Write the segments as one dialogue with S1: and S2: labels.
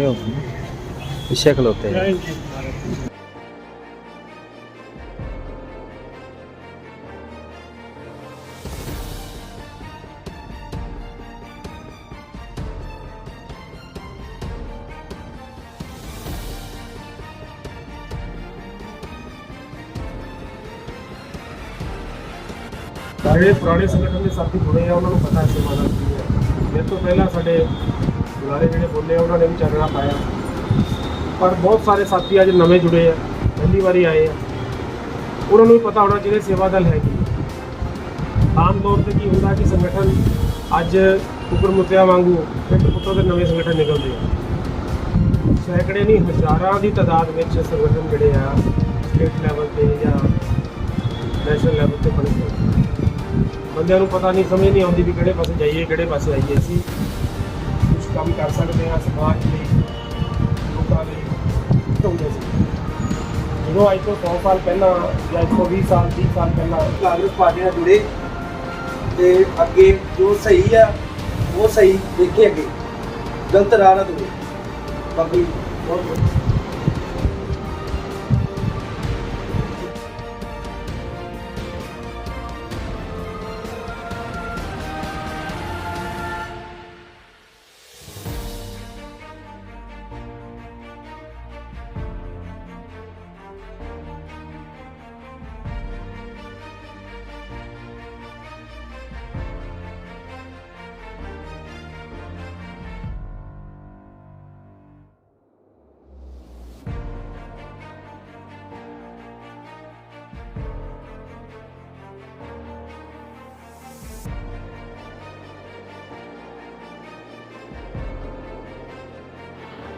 S1: ਅੱਗੇ ਹੋ ਗਈ ਪਿੱਛੇ ਖਲੋਤੇ ਆ।
S2: ਸਾਰੇ ਪੁਰਾਣੇ ਸੰਗਠਨ ਦੇ ਸਾਥੀ ਜੁੜੇ ਆ, ਉਹਨਾਂ ਨੂੰ ਪਤਾ ਹੈ ਸੇਵਾਦਾਰ ਕੀ ਹੈ ਮੇਰੇ ਤੋਂ ਪਹਿਲਾਂ ਸਾਡੇ ਬੁਲਾਰੇ ਜਿਹੜੇ ਬੋਲੇ ਆ, ਉਹਨਾਂ ਨੇ ਵੀ ਚਾਨਣਾ ਪਾਇਆ। ਪਰ ਬਹੁਤ ਸਾਰੇ ਸਾਥੀ ਅੱਜ ਨਵੇਂ ਜੁੜੇ ਆ, ਪਹਿਲੀ ਵਾਰੀ ਆਏ ਆ। ਉਹਨਾਂ ਨੂੰ ਵੀ ਪਤਾ ਹੋਣਾ ਚਾਹੀਦਾ ਸੇਵਾਦਲ ਹੈ ਕੀ ਆਮ ਤੌਰ ਤੇ ਕੀ ਹੁੰਦਾ ਕਿ ਸੰਗਠਨ ਅੱਜ ਉੱਪਰ ਮੁੱਤਿਆਂ ਵਾਂਗੂ ਪਿੰਡ ਪੁੱਤੋਂ ਦੇ ਨਵੇਂ ਸੰਗਠਨ ਨਿਕਲਦੇ ਆ। ਸੈਂਕੜੇ ਨਹੀਂ, ਹਜ਼ਾਰਾਂ ਦੀ ਤਾਦਾਦ ਵਿੱਚ ਸੰਗਠਨ ਜਿਹੜੇ ਆ, ਸਟੇਟ ਲੈਵਲ ਤੇ ਜਾਂ ਨੈਸ਼ਨਲ ਲੈਵਲ ਤੇ ਬਣੇ ਬੰਦਿਆਂ ਨੂੰ ਪਤਾ ਨਹੀਂ, ਸਮਝ ਨਹੀਂ ਆਉਂਦੀ ਵੀ ਕਿਹੜੇ ਪਾਸੇ ਜਾਈਏ, ਕਿਹੜੇ ਪਾਸੇ ਆਈਏ ਅਸੀਂ। ਕੰਮ ਕਰ ਸਕਦੇ ਹਾਂ, ਸਮਾਜ ਲਈ, ਲੋਕਾਂ ਲਈ ਚਾਹੁੰਦੇ ਸੀ। ਜਦੋਂ ਅੱਜ ਤੋਂ 100 ਸਾਲ ਪਹਿਲਾਂ ਜਾਂ 120 ਸਾਲ 30 ਸਾਲ ਪਹਿਲਾਂ
S3: ਕਾਂਗਰਸ ਪਾਰਟੀ ਨਾਲ ਜੁੜੇ ਤੇ ਅੱਗੇ ਜੋ ਸਹੀ ਆ, ਉਹ ਸਹੀ ਦੇਖੇ ਅੱਗੇ। ਗਲਤ ਰਾਹ ਨਾ ਤੁਰੇ। ਬਾਕੀ ਬਹੁਤ ਬਹੁਤ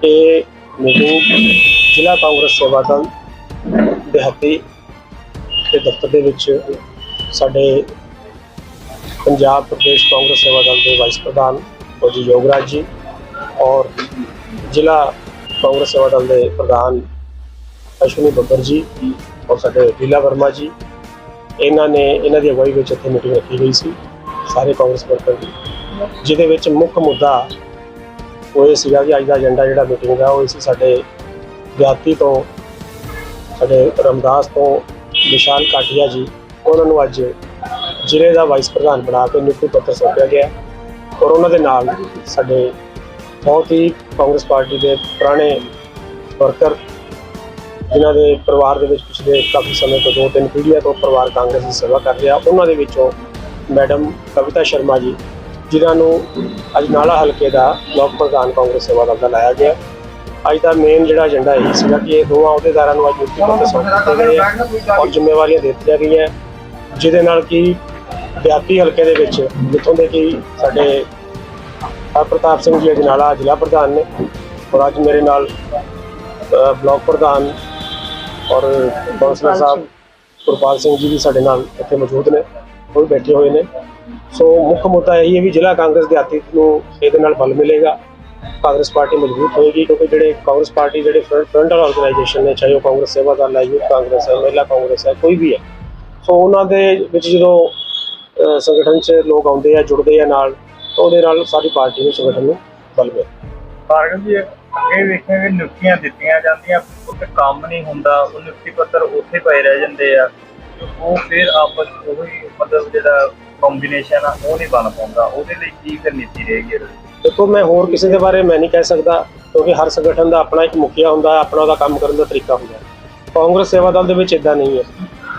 S2: ਇਹ ਮੀਟਿੰਗ ਜ਼ਿਲ੍ਹਾ ਕਾਂਗਰਸ ਸੇਵਾ ਦਲ ਦਿਹਾਤੀ ਦੇ ਦਫ਼ਤਰ ਦੇ ਵਿੱਚ ਸਾਡੇ ਪੰਜਾਬ ਪ੍ਰਦੇਸ਼ ਕਾਂਗਰਸ ਸੇਵਾ ਦਲ ਦੇ ਵਾਈਸ ਪ੍ਰਧਾਨ ਫੌਜੀ ਯੋਗਰਾਜ ਜੀ ਔਰ ਜ਼ਿਲ੍ਹਾ ਕਾਂਗਰਸ ਸੇਵਾ ਦਲ ਦੇ ਪ੍ਰਧਾਨ ਅਸ਼ਵਨੀ ਬੱਬਰ ਜੀ ਔਰ ਸਾਡੇ ਲੀਲਾ ਵਰਮਾ ਜੀ, ਇਹਨਾਂ ਨੇ ਇਹਨਾਂ ਦੀ ਅਗਵਾਈ ਵਿੱਚ ਇੱਥੇ ਮੀਟਿੰਗ ਰੱਖੀ ਗਈ ਸੀ, ਸਾਰੇ ਕਾਂਗਰਸ ਵਰਕਰ ਦੀ, ਜਿਹਦੇ ਵਿੱਚ ਮੁੱਖ ਮੁੱਦਾ ਉਹ ਇਹ ਸੀਗਾ ਕਿ ਅੱਜ ਦਾ ਏਜੰਡਾ ਜਿਹੜਾ ਮੀਟਿੰਗ ਦਾ ਉਹ ਸੀ ਸਾਡੇ ਗਿਆਤੀ ਤੋਂ, ਸਾਡੇ ਰਮਦਾਸ ਤੋਂ ਵਿਸ਼ਾਲ ਕਾਠੀਆ ਜੀ, ਉਹਨਾਂ ਨੂੰ ਅੱਜ ਜ਼ਿਲ੍ਹੇ ਦਾ ਵਾਈਸ ਪ੍ਰਧਾਨ ਬਣਾ ਕੇ ਨਿਯੁਕਤੀ ਪੱਤਰ ਸੌਂਪਿਆ ਗਿਆ। ਔਰ ਉਹਨਾਂ ਦੇ ਨਾਲ ਸਾਡੇ ਬਹੁਤ ਹੀ ਕਾਂਗਰਸ ਪਾਰਟੀ ਦੇ ਪੁਰਾਣੇ ਵਰਕਰ, ਜਿਨ੍ਹਾਂ ਦੇ ਪਰਿਵਾਰ ਦੇ ਵਿੱਚ ਪਿਛਲੇ ਕਾਫੀ ਸਮੇਂ ਤੋਂ ਦੋ ਤਿੰਨ ਪੀੜ੍ਹੀਆਂ ਤੋਂ ਪਰਿਵਾਰ ਕਾਂਗਰਸ ਦੀ ਸੇਵਾ ਕਰ ਰਿਹਾ, ਉਹਨਾਂ ਦੇ ਵਿੱਚੋਂ ਮੈਡਮ ਕਵਿਤਾ ਸ਼ਰਮਾ ਜੀ ਜਿਨ੍ਹਾਂ ਨੂੰ ਅੱਜ ਨਾਲਾ ਹਲਕੇ ਦਾ ਬਲਾਕ ਪ੍ਰਧਾਨ ਕਾਂਗਰਸ ਸੇਵਾ ਦਲ ਦਾ ਲਾਇਆ ਗਿਆ। ਅੱਜ ਦਾ ਮੇਨ ਜਿਹੜਾ ਏਜੰਡਾ ਇਹ ਸੀਗਾ ਕਿ ਇਹ ਦੋਵਾਂ ਅਹੁਦੇਦਾਰਾਂ ਨੂੰ ਅੱਜ ਨਿਯੁਕਤੀ ਪੱਤਰ ਸੌਂਪ ਦਿੱਤੇ ਗਏ ਆ ਔਰ ਜ਼ਿੰਮੇਵਾਰੀਆਂ ਦੇ ਦਿੱਤੀਆਂ ਗਈਆਂ ਜਿਹਦੇ ਨਾਲ ਕਿ ਵਿਆਪੀ ਹਲਕੇ ਦੇ ਵਿੱਚ ਜਿੱਥੋਂ ਦੇ ਕਿ ਸਾਡੇ ਆ ਪ੍ਰਤਾਪ ਸਿੰਘ ਜੀ ਅਜਨਾਲਾ ਜ਼ਿਲ੍ਹਾ ਪ੍ਰਧਾਨ ਨੇ ਔਰ ਅੱਜ ਮੇਰੇ ਨਾਲ ਅ, ਬਲਾਕ ਪ੍ਰਧਾਨ ਔਰ ਕੌਂਸਲਰ ਸਾਹਿਬ ਗੁਰਪਾਲ ਸਿੰਘ ਜੀ ਵੀ ਸਾਡੇ ਨਾਲ ਇੱਥੇ ਮੌਜੂਦ ਨੇ। ਉਹ ਬੈਠੇ ਹੋਏ ਨੇ। ਸੋ ਮੁੱਖ ਮੁੱਦਾ ਇਹੀ ਹੈ ਵੀ ਜ਼ਿਲ੍ਹਾ ਕਾਂਗਰਸ ਦੇ ਆਤੀ ਨੂੰ ਇਹਦੇ ਨਾਲ ਬਲ ਮਿਲੇਗਾ। ਕਾਂਗਰਸ ਪਾਰਟੀ ਮਜ਼ਬੂਤ ਹੋਏਗੀ ਕਿਉਂਕਿ ਜਿਹੜੇ ਕਾਂਗਰਸ ਪਾਰਟੀ, ਜਿਹੜੇ ਫਰੰਟ ਆਰਗੇਨਾਈਜੇਸ਼ਨ ਨੇ, ਚਾਹੇ ਉਹ ਕਾਂਗਰਸ ਸੇਵਾਦਾਰ ਦਲ ਹੈ, ਯੂਥ ਕਾਂਗਰਸ ਹੈ, ਮਹਿਲਾ ਕਾਂਗਰਸ ਹੈ, ਕੋਈ ਵੀ ਹੈ। ਸੋ ਉਹਨਾਂ ਦੇ ਵਿੱਚ ਜਦੋਂ ਸੰਗਠਨ 'ਚ ਲੋਕ ਆਉਂਦੇ ਆ, ਜੁੜਦੇ ਆ ਨਾਲ, ਤਾਂ ਉਹਦੇ ਨਾਲ ਸਾਰੀ ਪਾਰਟੀ ਨੂੰ, ਸੰਗਠਨ ਨੂੰ ਬਲ ਮਿਲਦਾ
S4: ਕਾਰਨ ਜੀ ਅੱਗੇ ਵੇਖਿਆ ਕਿ ਨਿਯੁਕਤੀਆਂ ਦਿੱਤੀਆਂ ਜਾਂਦੀਆਂ, ਉੱਥੇ ਕੰਮ ਨਹੀਂ ਹੁੰਦਾ, ਉਹ ਨਿਯੁਕਤੀ ਪੱਤਰ ਉੱਥੇ ਪਏ ਰਹਿ ਜਾਂਦੇ ਆ। ਉਹ ਫਿਰ ਆਪਸ 'ਚ ਉਹੀ ਮਤਲਬ ਜਿਹੜਾ ਕੰਬੀਨੇਸ਼ਨ ਆ, ਉਹ ਨਹੀਂ ਬਣ ਪਾਉਂਦਾ। ਉਹਦੇ ਲਈ ਕੀ ਫਿਰ ਰਹੇਗੀ ਇਹਦੇ ਲਈ?
S2: ਦੇਖੋ, ਮੈਂ ਹੋਰ ਕਿਸੇ ਦੇ ਬਾਰੇ ਮੈਂ ਨਹੀਂ ਕਹਿ ਸਕਦਾ, ਕਿਉਂਕਿ ਹਰ ਸੰਗਠਨ ਦਾ ਆਪਣਾ ਇੱਕ ਮੁਖੀਆ ਹੁੰਦਾ ਹੈ, ਆਪਣਾ ਉਹਦਾ ਕੰਮ ਕਰਨ ਦਾ ਤਰੀਕਾ ਹੁੰਦਾ ਹੈ। ਕਾਂਗਰਸ ਸੇਵਾ ਦਲ ਦੇ ਵਿੱਚ ਇਦਾਂ ਨਹੀਂ ਹੈ।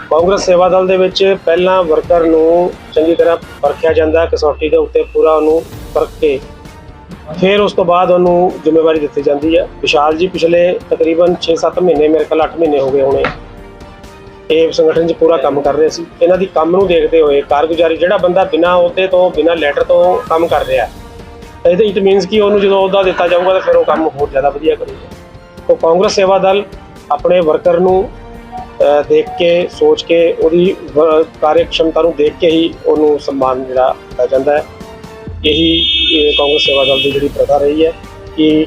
S2: ਕਾਂਗਰਸ ਸੇਵਾ ਦਲ ਦੇ ਵਿੱਚ ਪਹਿਲਾਂ ਵਰਕਰ ਨੂੰ ਚੰਗੀ ਤਰ੍ਹਾਂ ਪਰਖਿਆ ਜਾਂਦਾ ਹੈ, ਕਸੌਟੀ ਦੇ ਉੱਤੇ ਪੂਰਾ ਉਹਨੂੰ ਪਰਖ ਕੇ। ਫਿਰ ਉਸ ਤੋਂ ਬਾਅਦ ਉਹਨੂੰ ਜ਼ਿੰਮੇਵਾਰੀ ਦਿੱਤੀ ਜਾਂਦੀ ਹੈ। ਵਿਸ਼ਾਲ ਜੀ, ਪਿਛਲੇ ਤਕਰੀਬਨ 6-7 ਮਹੀਨੇ, ਮੇਰੇ ਕੋਲ 8 ਮਹੀਨੇ ਹੋ ਗਏ ਹੋਣੇ। ਇਹ ਸੰਗਠਨ 'ਚ ਪੂਰਾ ਕੰਮ ਕਰ ਰਹੇ ਸੀ। ਇਹਨਾਂ ਦੀ ਕੰਮ ਨੂੰ ਦੇਖਦੇ ਹੋਏ ਕਾਰਗੁਜ਼ਾਰੀ, ਜਿਹੜਾ ਬੰਦਾ ਬਿਨਾਂ ਅਹੁਦੇ ਤੋਂ, ਬਿਨਾਂ ਲੈਟਰ ਤੋਂ ਕੰਮ ਕਰ ਰਿਹਾ ਇਹਦੇ ਇਟ ਮੀਨਸ ਕਿ? ਉਹਨੂੰ ਜਦੋਂ ਅਹੁਦਾ ਦਿੱਤਾ ਜਾਊਗਾ ਤਾਂ ਫਿਰ ਉਹ ਕੰਮ ਹੋਰ ਜ਼ਿਆਦਾ ਵਧੀਆ ਕਰੂਗਾ। ਤਾਂ ਕਾਂਗਰਸ ਸੇਵਾ ਦਲ ਆਪਣੇ ਵਰਕਰ ਨੂੰ ਦੇਖ ਕੇ, ਸੋਚ ਕੇ, ਉਹਦੀ ਵ- ਕਾਰਜਕਸ਼ਮਤਾ ਨੂੰ ਦੇਖ ਕੇ ਹੀ ਉਹਨੂੰ ਸਨਮਾਨ ਜਿਹੜਾ ਦਿੱਤਾ ਜਾਂਦਾ ਹੈ। ਇਹੀ ਕਾਂਗਰਸ ਸੇਵਾ ਦਲ ਦੀ ਜਿਹੜੀ ਪ੍ਰਥਾ ਰਹੀ ਹੈ ਕਿ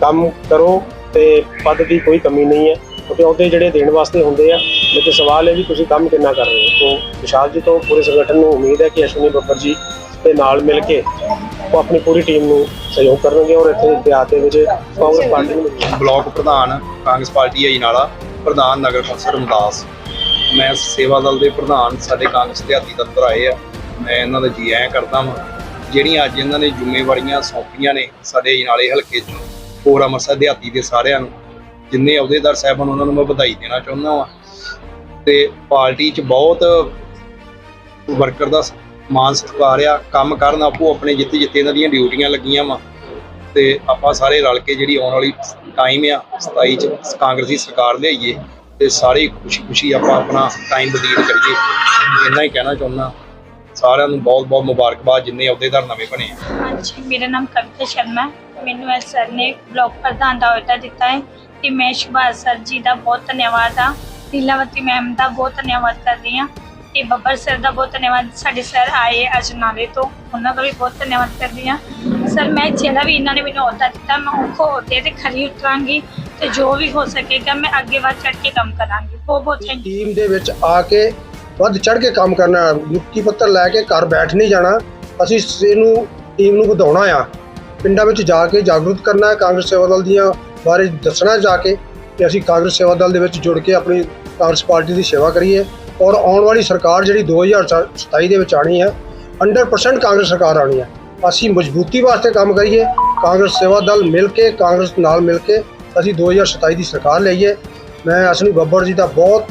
S2: ਕੰਮ ਕਰੋ ਤੇ ਪਦ ਦੀ ਕੋਈ ਕਮੀ ਨਹੀਂ ਹੈ, ਕਿਉਂਕਿ ਅਹੁਦੇ ਜਿਹੜੇ ਦੇਣ ਵਾਸਤੇ ਹੁੰਦੇ ਆ ਲੇਕਿਨ ਸਵਾਲ ਹੈ ਵੀ ਤੁਸੀਂ ਕੰਮ ਕਿੰਨਾ ਕਰ ਰਹੇ ਹੋ? ਤੋਂ ਵਿਸ਼ਾਲ ਜੀ ਤੋਂ ਪੂਰੇ ਸੰਗਠਨ ਨੂੰ ਉਮੀਦ ਹੈ ਕਿ ਅਸ਼ਵਨੀ ਬੱਬਰ ਜੀ ਦੇ ਨਾਲ ਮਿਲ ਕੇ ਉਹ ਆਪਣੀ ਪੂਰੀ ਟੀਮ ਨੂੰ ਸਹਿਯੋਗ ਕਰਨਗੇ ਔਰ ਇੱਥੇ ਦਿਹਾਤ ਦੇ ਵਿੱਚ ਕਾਂਗਰਸ ਪਾਰਟੀ ਨੂੰ
S5: ਬਲਾਕ ਪ੍ਰਧਾਨ ਕਾਂਗਰਸ ਪਾਰਟੀ ਆਈ ਨਾਲਾ ਪ੍ਰਧਾਨ ਨਗਰ ਕੌਂਸਲ ਰਮਦਾਸ। ਮੈਂ ਸੇਵਾ ਦਲ ਦੇ ਪ੍ਰਧਾਨ, ਸਾਡੇ ਕਾਂਗਰਸ ਦਿਹਾਤੀ ਦਫ਼ਤਰ ਆਏ ਆ। ਮੈਂ ਇਹਨਾਂ ਦਾ ਜੀ ਆਇਆਂ ਕਰਦਾ ਵਾਂ। ਜਿਹੜੀਆਂ ਅੱਜ ਇਹਨਾਂ ਨੇ ਜ਼ਿੰਮੇਵਾਰੀਆਂ ਸੌਂਪੀਆਂ ਨੇ ਸਾਡੇ ਅਜਨਾਲੇ ਹਲਕੇ 'ਚ, ਹੋਰ ਅੰਮ੍ਰਿਤਸਰ ਦਿਹਾਤੀ ਦੇ ਸਾਰਿਆਂ ਨੂੰ, ਜਿੰਨੇ ਅਹੁਦੇਦਾਰ ਸਾਹਿਬਾਨ ਉਹਨਾਂ ਨੂੰ ਮੈਂ ਵਧਾਈ ਦੇਣਾ ਚਾਹੁੰਦਾ ਵਾਂ। ਤੇ ਪਾਰਟੀ 'ਚ ਬਹੁਤ ਵਰਕਰ ਦਾ ਮਾਨ ਸਤਿਕਾਰ ਆ, ਕੰਮ ਕਰਨ ਆਪੋ ਆਪਣੇ ਜਿੱਥੇ ਜਿੱਥੇ ਇਹਨਾਂ ਦੀਆਂ ਡਿਊਟੀਆਂ ਲੱਗੀਆਂ ਵਾ। ਤੇ ਆਪਾਂ ਸਾਰੇ ਰਲ ਕੇ ਜਿਹੜੀ ਆਉਣ ਵਾਲੀ ਟਾਈਮ ਆ 27 ਚ ਕਾਂਗਰਸੀ ਸਰਕਾਰ ਲਿਆਈਏ ਤੇ ਸਾਰੇ ਖੁਸ਼ੀ ਖੁਸ਼ੀ ਆਪਾਂ ਆਪਣਾ ਟਾਈਮ ਬਤੀਤ ਕਰੀਏ। ਇੰਨਾ ਹੀ ਕਹਿਣਾ ਚਾਹੁੰਦਾ। ਸਾਰਿਆਂ ਨੂੰ ਬਹੁਤ ਬਹੁਤ ਮੁਬਾਰਕਬਾਦ, ਜਿੰਨੇ ਅਹੁਦੇਦਾਰ ਨਵੇਂ ਬਣੇ ਆ।
S6: ਹਾਂਜੀ, ਮੇਰਾ ਨਾਮ ਕਵਿਤਾ ਸ਼ਰਮਾ ਮੈਨੂੰ ਐਸ ਸਰ ਨੇ ਬਲਾਕ ਪ੍ਰਧਾਨ ਦਾ ਅਹੁਦਾ ਦਿੱਤਾ ਹੈ ਤੇ ਮੈਂ ਸੁਭਾਸ਼ ਸਰ ਜੀ ਦਾ ਬਹੁਤ ਧੰਨਵਾਦ ਆ ਲੀਲਾਵਤੀ ਮੈਮ ਦਾ ਬਹੁਤ ਧੰਨਵਾਦ ਕਰਦੀ ਹਾਂ ਤੇ ਬੱਬਰ ਸਰ ਦਾ ਬਹੁਤ ਧੰਨਵਾਦ। ਸਾਡੇ ਸਰ ਆਏ ਅੱਜ ਨਾਲੇ ਤੋਂ ਉਹਨਾਂ ਦਾ ਵੀ ਬਹੁਤ ਧੰਨਵਾਦ ਕਰਦੀ ਹਾਂ। ਸਰ ਮੈਂ ਜਿਹੜਾ ਵੀ ਇਹਨਾਂ ਨੇ ਮੈਨੂੰ ਅਹੁਦਾ ਦਿੱਤਾ ਮੈਂ ਉਹ ਅਹੁਦੇ ਤੇ ਖਰੀ ਉਤਰਾਂਗੀ ਤੇ ਜੋ ਵੀ ਹੋ ਸਕੇਗਾ ਮੈਂ ਅੱਗੇ ਵੱਧ ਚੜ ਕੇ ਕੰਮ ਕਰਾਂਗੀ। ਬਹੁਤ ਬਹੁਤ ਥੈਂਕ ਯੂ
S7: ਟੀਮ ਦੇ ਵਿੱਚ ਆ ਕੇ ਵੱਧ ਚੜ ਕੇ ਕੰਮ ਕਰਨਾ। ਨਿਯੁਕਤੀ ਪੱਤਰ ਲੈ ਕੇ ਘਰ ਬੈਠ ਨਹੀਂ ਜਾਣਾ ਅਸੀਂ ਇਹਨੂੰ ਟੀਮ ਨੂੰ ਵਧਾਉਣਾ ਆ। ਪਿੰਡਾਂ ਵਿੱਚ ਜਾ ਕੇ ਜਾਗਰੂਕ ਕਰਨਾ ਹੈ ਕਾਂਗਰਸ ਸੇਵਾ ਦਲ ਦੀਆਂ ਬਾਰੇ ਦੱਸਣਾ ਜਾ ਕੇ ਕਿ ਅਸੀਂ ਕਾਂਗਰਸ ਸੇਵਾ ਦਲ ਦੇ ਵਿੱਚ ਜੁੜ ਕੇ ਆਪਣੀ ਕਾਂਗਰਸ ਪਾਰਟੀ ਦੀ ਸੇਵਾ ਕਰੀਏ ਔਰ ਆਉਣ ਵਾਲੀ ਸਰਕਾਰ ਜਿਹੜੀ 2027 ਦੇ ਵਿੱਚ ਆਣੀ ਹੈ 100% ਕਾਂਗਰਸ ਸਰਕਾਰ ਆਣੀ ਹੈ। ਅਸੀਂ ਮਜ਼ਬੂਤੀ ਵਾਸਤੇ ਕੰਮ ਕਰੀਏ, ਕਾਂਗਰਸ ਸੇਵਾ ਦਲ ਮਿਲ ਕੇ, ਕਾਂਗਰਸ ਨਾਲ ਮਿਲ ਕੇ ਅਸੀਂ 2027 ਦੀ ਸਰਕਾਰ ਲਈਏ। ਮੈਂ ਅਸਲੀ ਬੱਬਰ ਜੀ ਦਾ ਬਹੁਤ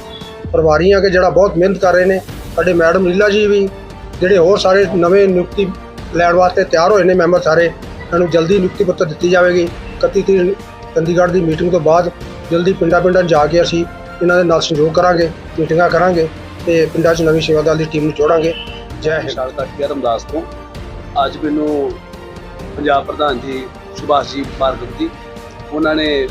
S7: ਪਰਿਵਾਰੀ ਹਾਂ ਕਿ ਜਿਹੜਾ ਬਹੁਤ ਮਿਹਨਤ ਕਰ ਰਹੇ ਨੇ। ਸਾਡੇ ਮੈਡਮ ਲੀਲਾ ਜੀ ਵੀ, ਜਿਹੜੇ ਹੋਰ ਸਾਰੇ ਨਵੇਂ ਨਿਯੁਕਤੀ ਲੈਣ ਵਾਸਤੇ ਤਿਆਰ ਹੋਏ ਨੇ ਮੈਂਬਰ ਸਾਰੇ, ਇਹਨਾਂ ਨੂੰ ਜਲਦੀ ਨਿਯੁਕਤੀ ਪੱਤਰ ਦਿੱਤੀ ਜਾਵੇਗੀ। 31 ਤਰੀਕ ਚੰਡੀਗੜ੍ਹ ਦੀ ਮੀਟਿੰਗ ਤੋਂ ਬਾਅਦ ਜਲਦੀ ਪਿੰਡਾਂ ਪਿੰਡਾਂ 'ਚ ਜਾ ਕੇ ਅਸੀਂ ਇਹਨਾਂ ਦੇ ਨਾਲ ਸਹਿਯੋਗ ਕਰਾਂਗੇ, ਮੀਟਿੰਗਾਂ ਕਰਾਂਗੇ ਤੇ ਪਿੰਡਾਂ 'ਚ ਨਵੀਂ ਸੇਵਾ ਦਲ ਦੀ ਟੀਮ ਨੂੰ ਜੋੜਾਂਗੇ। ਜੈ ਹਿੰਦ।
S8: ਵਿਸ਼ਾਲ ਕਾਟੀਆ ਰਮਦਾਸ ਤੋਂ। ਅੱਜ ਮੈਨੂੰ ਪੰਜਾਬ ਪ੍ਰਧਾਨ ਜੀ ਸੁਭਾਸ਼ ਜੀ ਭਾਰਗਵ ਜੀ ਉਹਨਾਂ ਨੇ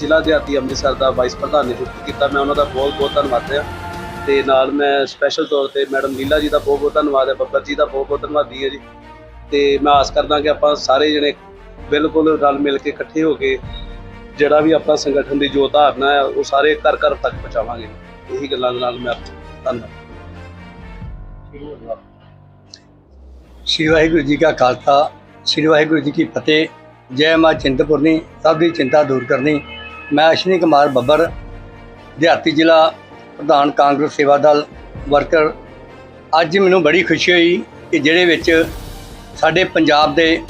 S8: ਜ਼ਿਲ੍ਹਾ ਦਿਹਾਤੀ ਅੰਮ੍ਰਿਤਸਰ ਦਾ ਵਾਈਸ ਪ੍ਰਧਾਨ ਨਿਯੁਕਤ ਕੀਤਾ। ਮੈਂ ਉਹਨਾਂ ਦਾ ਬਹੁਤ ਬਹੁਤ ਧੰਨਵਾਦ ਹਾਂ ਤੇ ਨਾਲ ਮੈਂ ਸਪੈਸ਼ਲ ਤੌਰ ਤੇ ਮੈਡਮ ਨੀਲਾ ਜੀ ਦਾ ਬਹੁਤ ਬਹੁਤ ਧੰਨਵਾਦ ਹੈ, ਬੱਬਰ ਜੀ ਦਾ ਬਹੁਤ ਬਹੁਤ ਧੰਨਵਾਦੀ ਹੈ ਜੀ। ਤੇ ਮੈਂ ਆਸ ਕਰਦਾ ਕਿ ਆਪਾਂ ਸਾਰੇ ਜਣੇ ਬਿਲਕੁਲ ਰਲ ਮਿਲ ਕੇ ਇਕੱਠੇ ਹੋ ਕੇ ਜਿਹੜਾ ਵੀ ਆਪਣਾ ਸੰਗਠਨ ਦੀ ਜੋ ਧਾਰਨਾ ਹੈ, ਉਹ ਸਾਰੇ ਘਰ ਘਰ ਤੱਕ ਪਹੁੰਚਾਵਾਂਗੇ। ਇਹੀ ਗੱਲਾਂ ਦੇ ਨਾਲ ਮੈਂ ਧੰਨਵਾਦ।
S9: ਸ਼੍ਰੀ ਵਾਹਿਗੁਰੂ ਜੀ ਕਾ ਖਾਲਸਾ, ਸ਼੍ਰੀ ਵਾਹਿਗੁਰੂ ਜੀ ਕੀ ਫਤਿਹ। ਜੈ ਮਾਂ ਚਿੰਤਪੁਰਨੀ, ਸਭ ਦੀ ਚਿੰਤਾ ਦੂਰ ਕਰਨੀ। ਮੈਂ ਅਸ਼ਵਨੀ ਕੁਮਾਰ ਬੱਬਰ, ਦਿਹਾਤੀ ਜ਼ਿਲ੍ਹਾ ਪ੍ਰਧਾਨ ਕਾਂਗਰਸ ਸੇਵਾ ਦਲ, ਵਰਕਰ। ਅੱਜ ਮੈਨੂੰ ਬੜੀ ਖੁਸ਼ੀ ਹੋਈ ਕਿ ਜਿਹੜੇ ਵਿੱਚ ਸਾਡੇ ਪੰਜਾਬ ਦੇ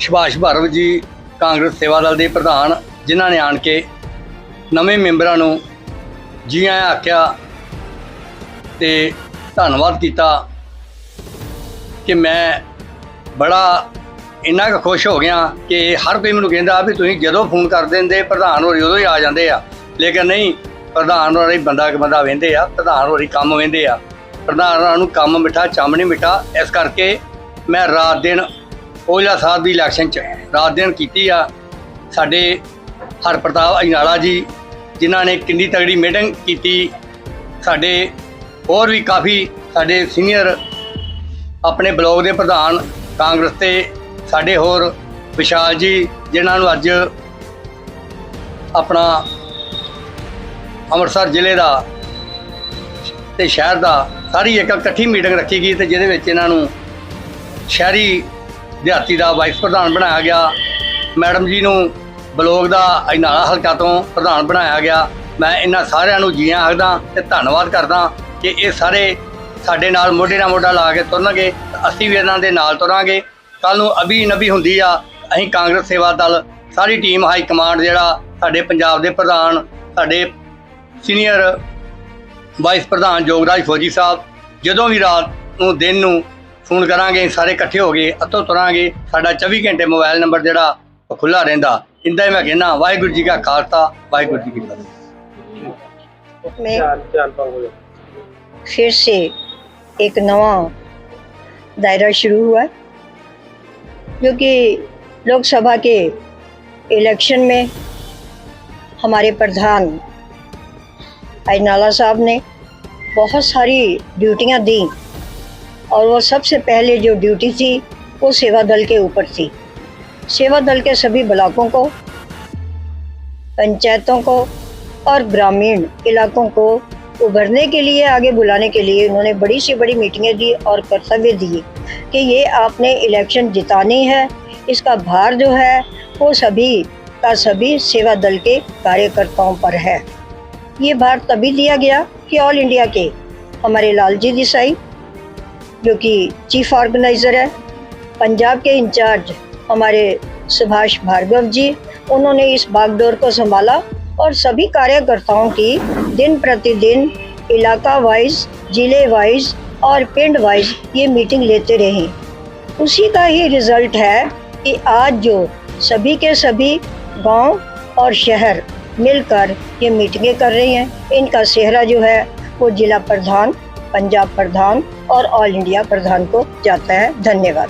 S9: ਸੁਭਾਸ਼ ਭਾਰਤ ਜੀ, ਕਾਂਗਰਸ ਸੇਵਾ ਦਲ ਦੇ ਪ੍ਰਧਾਨ, ਜਿਨ੍ਹਾਂ ਨੇ ਆਣ ਕੇ ਨਵੇਂ ਮੈਂਬਰਾਂ ਨੂੰ ਜੀ ਆਇਆਂ ਆਖਿਆ ਤੇ ਧੰਨਵਾਦ ਕੀਤਾ ਕਿ ਮੈਂ ਬੜਾ ਇੰਨਾ ਕੁ ਖੁਸ਼ ਹੋ ਗਿਆ ਕਿ ਹਰ ਕੋਈ ਮੈਨੂੰ ਕਹਿੰਦਾ ਵੀ ਤੁਸੀਂ ਜਦੋਂ ਫੋਨ ਕਰ ਦਿੰਦੇ, ਪ੍ਰਧਾਨ ਹੋਰੀ ਉਦੋਂ ਹੀ ਆ ਜਾਂਦੇ ਆ। ਲੇਕਿਨ ਨਹੀਂ, ਪ੍ਰਧਾਨ ਹੋਰੀ ਬੰਦਾ ਕਿ ਬੰਦਾ ਵਹਿੰਦੇ ਆ, ਪ੍ਰਧਾਨ ਹੋਰੀ ਕੰਮ ਵਹਿੰਦੇ ਆ। ਪ੍ਰਧਾਨ ਹੋਰਾਂ ਨੂੰ ਕੰਮ ਮਿੱਠਾ, ਚੰਮ ਨਹੀਂ ਮਿੱਠਾ। ਇਸ ਕਰਕੇ ਮੈਂ ਰਾਤ ਦਿਨ ਔਜਲਾ ਸਾਹਿਬ ਦੀ ਇਲੈਕਸ਼ਨ ਚ ਰਾਤ ਦਿਨ ਕੀਤੀ ਆ। ਸਾਡੇ ਹਰਪ੍ਰਤਾਪ ਅਜਨਾਲਾ ਜੀ, ਜਿਨ੍ਹਾਂ ਨੇ ਕਿੰਨੀ ਤਗੜੀ ਮੀਟਿੰਗ ਕੀਤੀ, ਸਾਡੇ ਹੋਰ ਵੀ ਕਾਫੀ ਸਾਡੇ ਸੀਨੀਅਰ ਆਪਣੇ ਬਲਾਕ ਦੇ ਪ੍ਰਧਾਨ ਕਾਂਗਰਸ ਤੇ, ਸਾਡੇ ਹੋਰ ਵਿਸ਼ਾਲ ਜੀ, ਜਿਨ੍ਹਾਂ ਨੂੰ ਅੱਜ ਆਪਣਾ ਅੰਮ੍ਰਿਤਸਰ ਜ਼ਿਲ੍ਹੇ ਦਾ ਤੇ ਸ਼ਹਿਰ ਦਾ ਸਾਰੀ ਇੱਕ ਇਕੱਠੀ ਮੀਟਿੰਗ ਰੱਖੀ ਗਈ ਤੇ ਜਿਹਦੇ ਵਿੱਚ ਇਹਨਾਂ ਨੂੰ ਸ਼ਹਿਰੀ ਦਿਹਾਤੀ ਦਾ ਵਾਈਸ ਪ੍ਰਧਾਨ ਬਣਾਇਆ ਗਿਆ। ਮੈਡਮ ਜੀ ਨੂੰ ਬਲੋਕ ਦਾ ਅਜਨਾਲਾ ਹਲਕਾ ਤੋਂ ਪ੍ਰਧਾਨ ਬਣਾਇਆ ਗਿਆ। ਮੈਂ ਇਹਨਾਂ ਸਾਰਿਆਂ ਨੂੰ ਜੀਆਂ ਆਖਦਾ ਤੇ ਧੰਨਵਾਦ ਕਰਦਾ ਕਿ ਇਹ ਸਾਰੇ ਸਾਡੇ ਨਾਲ ਮੋਢੇ ਨਾਲ ਮੋਢਾ ਲਾ ਕੇ ਤੁਰਨਗੇ। ਅਸੀਂ ਵੀ ਇਹਨਾਂ ਦੇ ਨਾਲ ਤੁਰਾਂਗੇ। ਕੱਲ ਨੂੰ ਅਭੀ ਨਬੀ ਹੁੰਦੀ ਆ, ਅਸੀਂ ਕਾਂਗਰਸ ਸੇਵਾ ਦਲ, ਸਾਰੀ ਟੀਮ ਹਾਈ ਕਮਾਂਡ ਜਿਹੜਾ ਸਾਡੇ ਪੰਜਾਬ ਦੇ ਪ੍ਰਧਾਨ, ਸਾਡੇ ਸੀਨੀਅਰ ਵਾਈਸ ਪ੍ਰਧਾਨ ਜੋਗਰਾਜ ਫੌਜੀ ਸਾਹਿਬ, ਜਦੋਂ ਵੀ ਰਾਤ ਨੂੰ, ਦਿਨ ਨੂੰ ਫੋਨ ਕਰਾਂਗੇ ਸਾਰੇ ਇਕੱਠੇ ਹੋ ਕੇ ਅੱਤੋਂ ਤੁਰਾਂਗੇ ਸਾਡਾ 24 ਘੰਟੇ ਮੋਬਾਈਲ ਨੰਬਰ ਜਿਹੜਾ ਉਹ ਖੁੱਲਾ ਰਹਿੰਦਾ ਇੰਦਾ ਹੀ ਮੈਂ ਕਹਿੰਦਾ ਵਾਹਿਗੁਰੂ ਜੀ ਕਾ ਖਾਲਸਾ ਵਾਹਿਗੁਰੂ ਜੀ ਕੀ ਫਤਿਹ
S10: में
S2: ਧਿਆਨ ਧਿਆਨ ਭੰਗ ਹੋ ਜਾਏ
S10: फिर से एक नवा दायरा शुरू हुआ है जो कि लोकसभा के इलेक्शन में हमारे प्रधान अजनाला साहब ने बहुत सारी ड्यूटियां दी और वो सबसे पहले जो ड्यूटी थी, वो सेवा दल के ऊपर थी। सेवा दल के सभी ब्लॉकों को, पंचायतों को और ग्रामीण इलाकों को उभरने के लिए, आगे बुलाने के लिए उन्होंने बड़ी से बड़ी मीटिंगें दी और कर्तव्य दिए कि ये आपने इलेक्शन जितानी है, इसका भार जो है, वो सभी का सभी सेवा दल के कार्यकर्ताओं पर है। ये भार तभी दिया गया कि ऑल इंडिया के, हमारे लालजी देसाई जो कि चीफ ऑर्गेनाइज़र है, पंजाब के इंचार्ज हमारे सुभाष भार्गव जी, उन्होंने इस बागडोर को संभाला और सभी कार्यकर्ताओं की दिन प्रतिदिन इलाका वाइज ज़िले वाइज और पिंड वाइज ये मीटिंग लेते रहे। उसी का ही रिज़ल्ट है कि आज जो सभी के सभी गाँव और शहर मिलकर ये मीटिंगें कर रही हैं। इनका सेहरा जो है वो जिला प्रधान पंजाब प्रधान और ऑल इंडिया प्रधान को जाता है धन्यवाद